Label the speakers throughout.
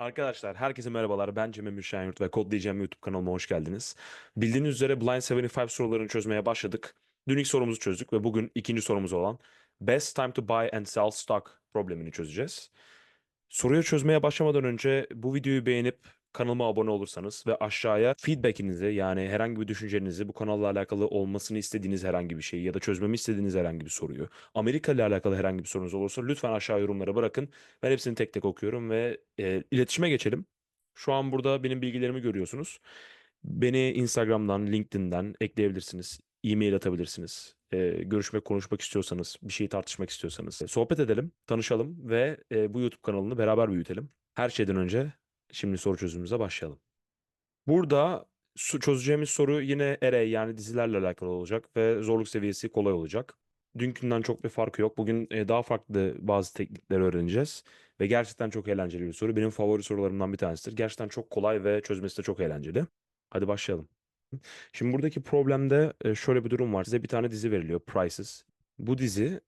Speaker 1: Arkadaşlar herkese merhabalar. Ben Cem Emir Şenyurt ve Kodlayacağım YouTube kanalıma hoş geldiniz. Bildiğiniz üzere Blind 75 sorularını çözmeye başladık. Dün ilk sorumuzu çözdük ve bugün ikinci sorumuz olan Best Time to Buy and Sell Stock problemini çözeceğiz. Soruyu çözmeye başlamadan önce bu videoyu beğenip kanalıma abone olursanız ve aşağıya feedbackinizi yani herhangi bir düşüncenizi bu kanalla alakalı olmasını istediğiniz herhangi bir şeyi ya da çözmemi istediğiniz herhangi bir soruyu Amerika ile alakalı herhangi bir sorunuz olursa lütfen aşağı yorumlara bırakın. Ben hepsini tek tek okuyorum ve e, iletişime geçelim. Şu an burada benim bilgilerimi görüyorsunuz. Beni Instagram'dan, LinkedIn'den ekleyebilirsiniz. E-mail atabilirsiniz. E, görüşmek, konuşmak istiyorsanız, bir şeyi tartışmak istiyorsanız. e, sohbet edelim, tanışalım ve e, bu YouTube kanalını beraber büyütelim. Her şeyden önce şimdi soru çözümümüze başlayalım. Burada çözeceğimiz soru yine array yani dizilerle alakalı olacak ve zorluk seviyesi kolay olacak. Dünkünden çok bir farkı yok. Bugün e, daha farklı bazı teknikleri öğreneceğiz. Ve gerçekten çok eğlenceli bir soru. Benim favori sorularımdan bir tanesidir. Gerçekten çok kolay ve çözmesi de çok eğlenceli. Hadi başlayalım. Şimdi buradaki problemde e, şöyle bir durum var. Size bir tane dizi veriliyor, prices. Bu dizi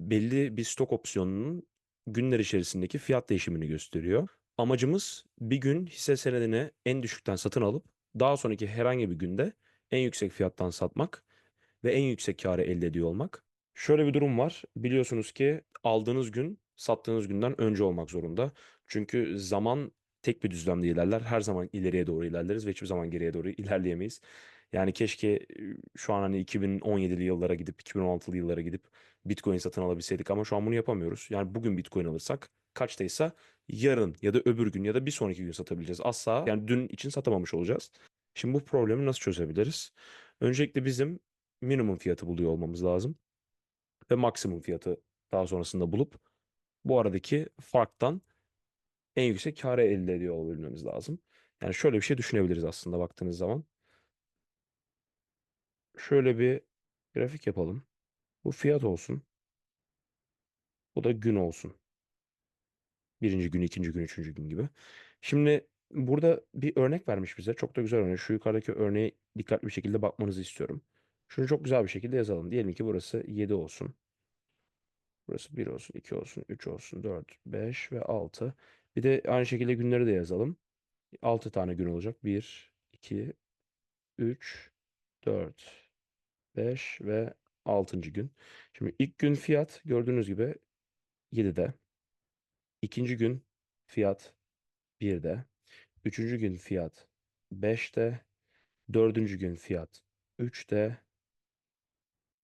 Speaker 1: belli bir stok opsiyonunun günler içerisindeki fiyat değişimini gösteriyor. Amacımız bir gün hisse senedini en düşükten satın alıp daha sonraki herhangi bir günde en yüksek fiyattan satmak ve en yüksek karı elde ediyor olmak. Şöyle bir durum var. Biliyorsunuz ki aldığınız gün sattığınız günden önce olmak zorunda. Çünkü zaman tek bir düzlemde ilerler. Her zaman ileriye doğru ilerleriz ve hiçbir zaman geriye doğru ilerleyemeyiz. Yani keşke şu an hani 2017'li yıllara gidip 2016'lı yıllara gidip Bitcoin satın alabilseydik ama şu an bunu yapamıyoruz. Yani bugün Bitcoin alırsak kaçtaysa yarın ya da öbür gün ya da bir sonraki gün satabileceğiz. Asla yani dün için satamamış olacağız. Şimdi bu problemi nasıl çözebiliriz? Öncelikle bizim minimum fiyatı buluyor olmamız lazım. Ve maksimum fiyatı daha sonrasında bulup bu aradaki farktan en yüksek karı elde ediyor olabilmemiz lazım. Yani şöyle bir şey düşünebiliriz aslında baktığınız zaman. Şöyle bir grafik yapalım. Bu fiyat olsun. Bu da gün olsun. Birinci gün, ikinci gün, üçüncü gün gibi. Şimdi burada bir örnek vermiş bize. Çok da güzel örnek. Şu yukarıdaki örneğe dikkatli bir şekilde bakmanızı istiyorum. Şunu çok güzel bir şekilde yazalım. Diyelim ki burası 7 olsun. Burası 1 olsun, 2 olsun, 3 olsun, 4, 5 ve 6. Bir de aynı şekilde günleri de yazalım. 6 tane gün olacak. 1, 2, 3, 4, 5 ve 6. gün. Şimdi ilk gün fiyat gördüğünüz gibi 7'de. İkinci gün fiyat 1'de. Üçüncü gün fiyat 5'te. Dördüncü gün fiyat 3'te.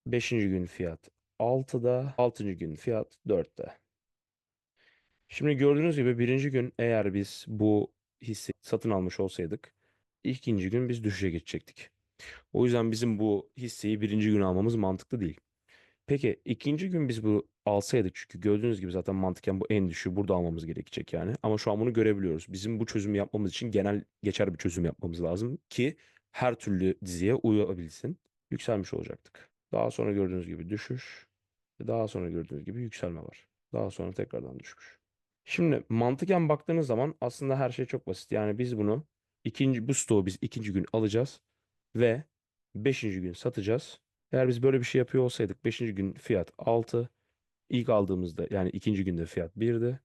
Speaker 1: Beşinci gün fiyat 6'da. Altıncı gün fiyat 4'te. Şimdi gördüğünüz gibi birinci gün eğer biz bu hissi satın almış olsaydık ikinci gün biz düşüşe geçecektik. O yüzden bizim bu hisseyi birinci gün almamız mantıklı değil. Peki ikinci gün biz bu alsaydık çünkü gördüğünüz gibi zaten mantıken bu en düşüğü burada almamız gerekecek yani. Ama şu an bunu görebiliyoruz. Bizim bu çözümü yapmamız için genel geçer bir çözüm yapmamız lazım ki her türlü diziye uyabilsin. Yükselmiş olacaktık. Daha sonra gördüğünüz gibi düşüş. Daha sonra gördüğünüz gibi yükselme var. Daha sonra tekrardan düşmüş. Şimdi mantıken baktığınız zaman aslında her şey çok basit. Yani biz bunu ikinci bu stoğu biz ikinci gün alacağız ve beşinci gün satacağız. Eğer biz böyle bir şey yapıyor olsaydık 5. gün fiyat 6. İlk aldığımızda yani ikinci günde fiyat 1'di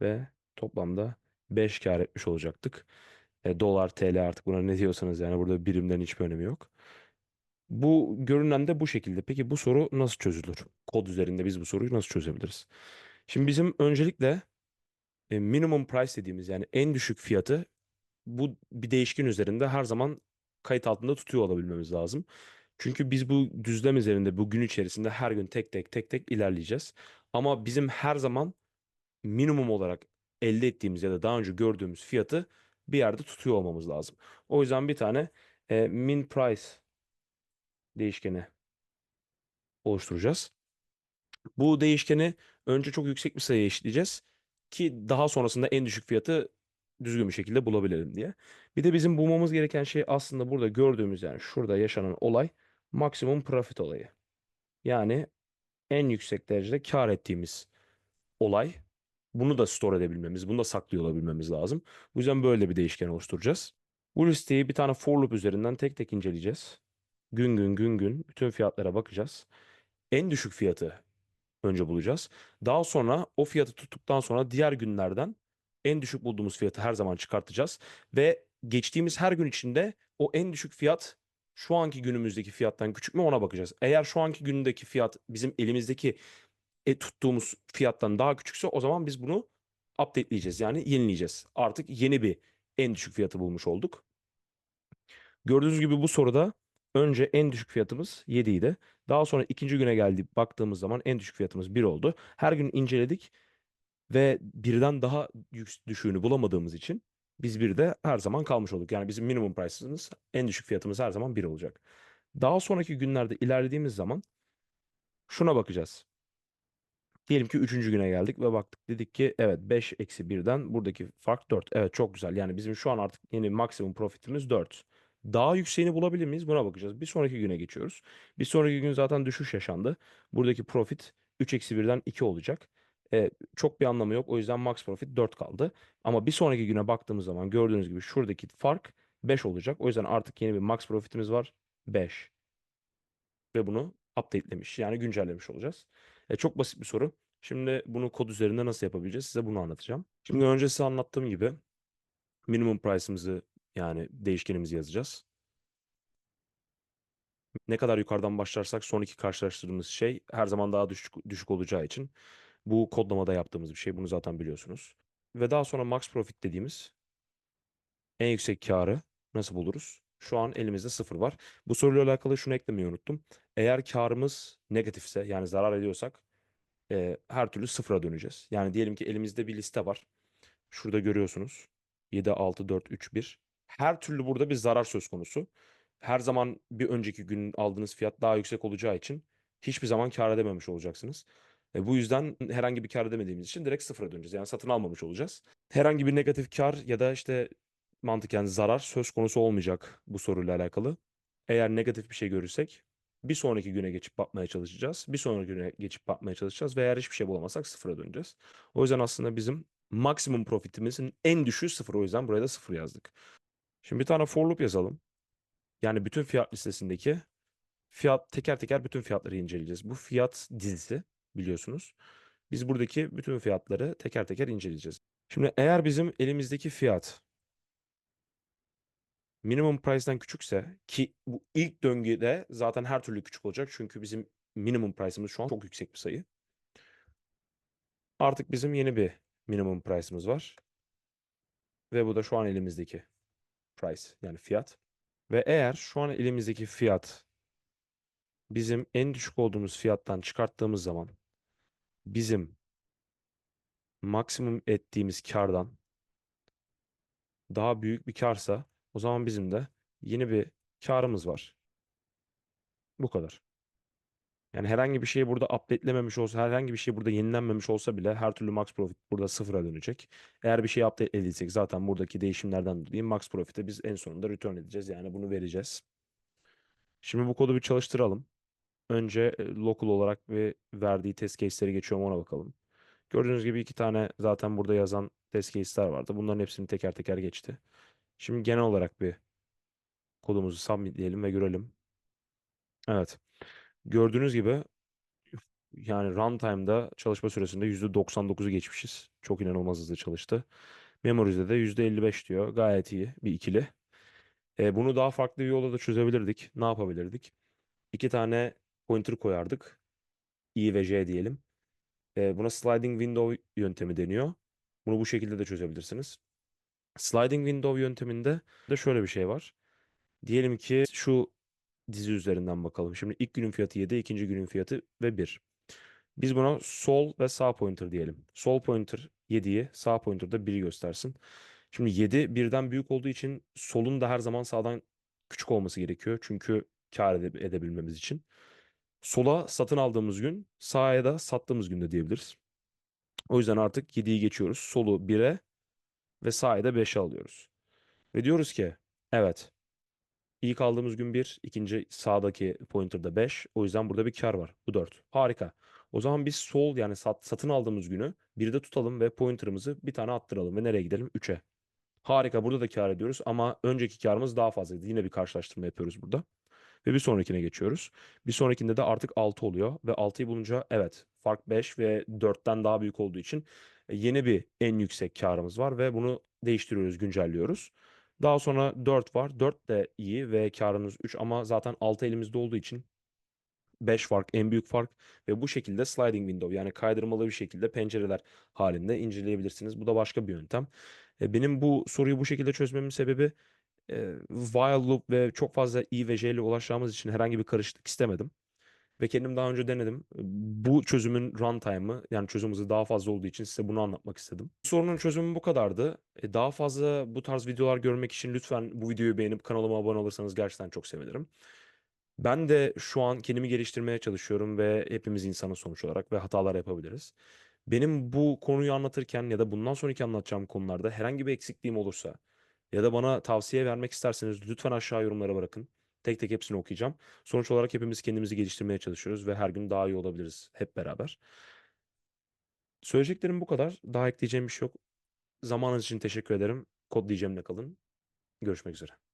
Speaker 1: ve toplamda 5 kar etmiş olacaktık. E, dolar, TL artık buna ne diyorsanız yani burada birimden hiçbir önemi yok. Bu görünen de bu şekilde. Peki bu soru nasıl çözülür? Kod üzerinde biz bu soruyu nasıl çözebiliriz? Şimdi bizim öncelikle e, minimum price dediğimiz yani en düşük fiyatı bu bir değişken üzerinde her zaman kayıt altında tutuyor olabilmemiz lazım. Çünkü biz bu düzlem üzerinde bu gün içerisinde her gün tek tek tek tek ilerleyeceğiz. Ama bizim her zaman minimum olarak elde ettiğimiz ya da daha önce gördüğümüz fiyatı bir yerde tutuyor olmamız lazım. O yüzden bir tane e, min price değişkeni oluşturacağız. Bu değişkeni önce çok yüksek bir sayıya eşitleyeceğiz ki daha sonrasında en düşük fiyatı düzgün bir şekilde bulabilelim diye. Bir de bizim bulmamız gereken şey aslında burada gördüğümüz yani şurada yaşanan olay maksimum profit olayı. Yani en yüksek derecede kar ettiğimiz olay. Bunu da store edebilmemiz, bunu da saklıyor olabilmemiz lazım. Bu yüzden böyle bir değişken oluşturacağız. Bu listeyi bir tane for loop üzerinden tek tek inceleyeceğiz. Gün gün gün gün bütün fiyatlara bakacağız. En düşük fiyatı önce bulacağız. Daha sonra o fiyatı tuttuktan sonra diğer günlerden en düşük bulduğumuz fiyatı her zaman çıkartacağız ve geçtiğimiz her gün içinde o en düşük fiyat şu anki günümüzdeki fiyattan küçük mü ona bakacağız. Eğer şu anki gündeki fiyat bizim elimizdeki e, tuttuğumuz fiyattan daha küçükse o zaman biz bunu update'leyeceğiz. Yani yenileyeceğiz. Artık yeni bir en düşük fiyatı bulmuş olduk. Gördüğünüz gibi bu soruda önce en düşük fiyatımız 7 idi. Daha sonra ikinci güne geldi baktığımız zaman en düşük fiyatımız 1 oldu. Her gün inceledik ve birden daha düşüğünü bulamadığımız için biz bir de her zaman kalmış olduk. Yani bizim minimum price'ımız en düşük fiyatımız her zaman 1 olacak. Daha sonraki günlerde ilerlediğimiz zaman şuna bakacağız. Diyelim ki 3. güne geldik ve baktık dedik ki evet 5 eksi 1'den buradaki fark 4. Evet çok güzel. Yani bizim şu an artık yeni maksimum profitimiz 4. Daha yükseğini bulabilir miyiz? Buna bakacağız. Bir sonraki güne geçiyoruz. Bir sonraki gün zaten düşüş yaşandı. Buradaki profit 3 eksi 1'den 2 olacak. E, çok bir anlamı yok. O yüzden max profit 4 kaldı. Ama bir sonraki güne baktığımız zaman gördüğünüz gibi şuradaki fark 5 olacak. O yüzden artık yeni bir max profitimiz var. 5. Ve bunu updatelemiş yani güncellemiş olacağız. E, çok basit bir soru. Şimdi bunu kod üzerinde nasıl yapabileceğiz? Size bunu anlatacağım. Şimdi önce size anlattığım gibi minimum price'ımızı yani değişkenimizi yazacağız. Ne kadar yukarıdan başlarsak son iki karşılaştırdığımız şey her zaman daha düşük, düşük olacağı için bu kodlamada yaptığımız bir şey. Bunu zaten biliyorsunuz. Ve daha sonra max profit dediğimiz en yüksek karı nasıl buluruz? Şu an elimizde sıfır var. Bu soruyla alakalı şunu eklemeyi unuttum. Eğer karımız negatifse yani zarar ediyorsak e, her türlü sıfıra döneceğiz. Yani diyelim ki elimizde bir liste var. Şurada görüyorsunuz. 7, 6, 4, 3, 1. Her türlü burada bir zarar söz konusu. Her zaman bir önceki gün aldığınız fiyat daha yüksek olacağı için hiçbir zaman kâr edememiş olacaksınız. E, bu yüzden herhangi bir kâr edemediğimiz için direkt sıfıra döneceğiz. Yani satın almamış olacağız. Herhangi bir negatif kâr ya da işte mantıken zarar söz konusu olmayacak bu soruyla alakalı. Eğer negatif bir şey görürsek bir sonraki güne geçip bakmaya çalışacağız. Bir sonraki güne geçip bakmaya çalışacağız ve eğer hiçbir şey bulamazsak sıfıra döneceğiz. O yüzden aslında bizim maksimum profitimizin en düşüğü sıfır. O yüzden buraya da sıfır yazdık. Şimdi bir tane for loop yazalım. Yani bütün fiyat listesindeki fiyat teker teker bütün fiyatları inceleyeceğiz. Bu fiyat dizisi biliyorsunuz. Biz buradaki bütün fiyatları teker teker inceleyeceğiz. Şimdi eğer bizim elimizdeki fiyat minimum price'den küçükse ki bu ilk döngüde zaten her türlü küçük olacak. Çünkü bizim minimum price'ımız şu an çok yüksek bir sayı. Artık bizim yeni bir minimum price'ımız var. Ve bu da şu an elimizdeki price yani fiyat. Ve eğer şu an elimizdeki fiyat bizim en düşük olduğumuz fiyattan çıkarttığımız zaman bizim maksimum ettiğimiz kardan daha büyük bir karsa o zaman bizim de yeni bir karımız var. Bu kadar. Yani herhangi bir şey burada update'lememiş olsa, herhangi bir şey burada yenilenmemiş olsa bile her türlü max profit burada sıfıra dönecek. Eğer bir şey update edilsek zaten buradaki değişimlerden dolayı max profit'e biz en sonunda return edeceğiz. Yani bunu vereceğiz. Şimdi bu kodu bir çalıştıralım. Önce local olarak bir verdiği test case'leri geçiyorum ona bakalım. Gördüğünüz gibi iki tane zaten burada yazan test case'ler vardı. Bunların hepsini teker teker geçti. Şimdi genel olarak bir kodumuzu submitleyelim ve görelim. Evet. Gördüğünüz gibi yani runtime'da çalışma süresinde %99'u geçmişiz. Çok inanılmaz hızlı çalıştı. Memory'de de %55 diyor. Gayet iyi bir ikili. E, bunu daha farklı bir yolla da çözebilirdik. Ne yapabilirdik? İki tane pointer koyardık. I ve J diyelim. E, buna sliding window yöntemi deniyor. Bunu bu şekilde de çözebilirsiniz. Sliding window yönteminde de şöyle bir şey var. Diyelim ki şu dizi üzerinden bakalım. Şimdi ilk günün fiyatı 7, ikinci günün fiyatı ve 1. Biz buna sol ve sağ pointer diyelim. Sol pointer 7'yi, sağ pointer da 1'i göstersin. Şimdi 7 birden büyük olduğu için solun da her zaman sağdan küçük olması gerekiyor. Çünkü kar ede- edebilmemiz için. Sola satın aldığımız gün, sağa da sattığımız günde diyebiliriz. O yüzden artık 7'yi geçiyoruz. Solu 1'e ve sağa da 5'e alıyoruz. Ve diyoruz ki evet İlk aldığımız gün 1, ikinci sağdaki pointer'da 5. O yüzden burada bir kar var. Bu 4. Harika. O zaman biz sol yani sat, satın aldığımız günü bir de tutalım ve pointer'ımızı bir tane attıralım ve nereye gidelim? 3'e. Harika. Burada da kar ediyoruz ama önceki karımız daha fazlaydı. Yine bir karşılaştırma yapıyoruz burada. Ve bir sonrakine geçiyoruz. Bir sonrakinde de artık 6 oluyor ve 6'yı bulunca evet fark 5 ve 4'ten daha büyük olduğu için e, yeni bir en yüksek karımız var ve bunu değiştiriyoruz, güncelliyoruz. Daha sonra 4 var. 4 de iyi ve karımız 3 ama zaten 6 elimizde olduğu için 5 fark en büyük fark ve bu şekilde sliding window yani kaydırmalı bir şekilde pencereler halinde inceleyebilirsiniz. Bu da başka bir yöntem. E, benim bu soruyu bu şekilde çözmemin sebebi e, while loop ve çok fazla i ve j ile ulaşacağımız için herhangi bir karışıklık istemedim. Ve kendim daha önce denedim. Bu çözümün runtime'ı yani çözüm hızı daha fazla olduğu için size bunu anlatmak istedim. Sorunun çözümü bu kadardı. E, Daha fazla bu tarz videolar görmek için lütfen bu videoyu beğenip kanalıma abone olursanız gerçekten çok sevinirim. Ben de şu an kendimi geliştirmeye çalışıyorum ve hepimiz insanız sonuç olarak ve hatalar yapabiliriz. Benim bu konuyu anlatırken ya da bundan sonraki anlatacağım konularda herhangi bir eksikliğim olursa ya da bana tavsiye vermek isterseniz lütfen aşağı yorumlara bırakın. Tek tek hepsini okuyacağım. Sonuç olarak hepimiz kendimizi geliştirmeye çalışıyoruz ve her gün daha iyi olabiliriz hep beraber. Söyleyeceklerim bu kadar. Daha ekleyeceğim bir şey yok. Zamanınız için teşekkür ederim. Kod diyeceğimle kalın. Görüşmek üzere.